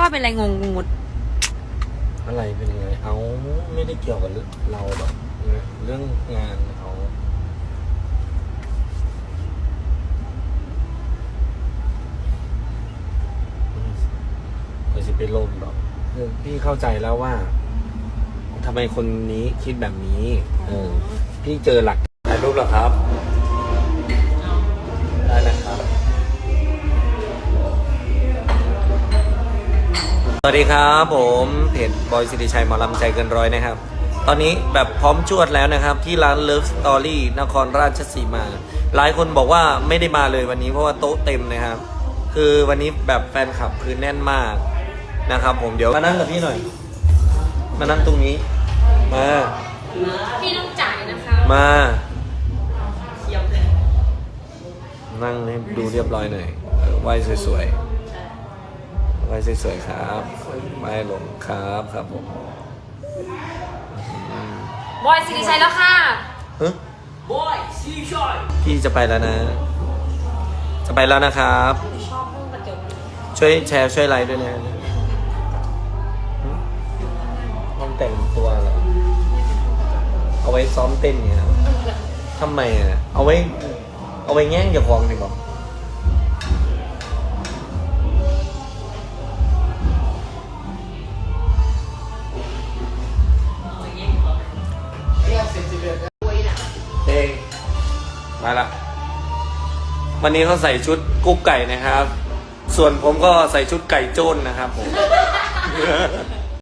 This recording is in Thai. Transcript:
อเป็นอะไรงงงดอะไรเป็นไงเอาไม่ได้เกี่ยวกับเราหรอกนะเรื่องงานเอาไม่ใช่ไปลมหรอกคือพี่เข้าใจแล้วว่าทำไมคนนี้คิดแบบนี้ เออ พี่เจอหลักถ่ายรูปเหรอครับ สวัสดีครับผมเพจบอยสิริชัยหมอลำใจเกินร้อยนะครับ ตอนนี้แบบพร้อมจวดแล้วนะครับ ที่ร้าน Love Story นครราชสีมา หลายคนบอกว่าไม่ได้มาเลยวันนี้เพราะว่าโต๊ะเต็มนะครับ คือวันนี้แบบแฟนคลับคือแน่นมากนะครับ ผมเดี๋ยวมานั่งกับพี่หน่อย มานั่งตรงนี้ มา พี่ต้องจ่ายนะคะมาเขียวเลยนั่งให้ดูเรียบร้อยหน่อยเออไหว้สวยๆไห ว้สวยๆครับไหว้ลงครับครับผมบอยสิริชัยแล้วค่ะเฮ้ยบอยสิริชัยพี่จะไปแล้วนะ จะไปแล้วนะครับชอบห้องกระจกช่วยแชร์ช่วยไลค์ด้วยนะห้องแต่งตัวเหรอเอาไว้ซ้อมเต้นเนี่ยครับทำไมอะ เอาไว้ เอาไว้แง่งอย่าคลองดีกว่า มาละวันนี้เขาใส่ชุดกุ๊กไก่นะครับ ส่วนผมก็ใส่ชุดไก่โจ้นนะครับผม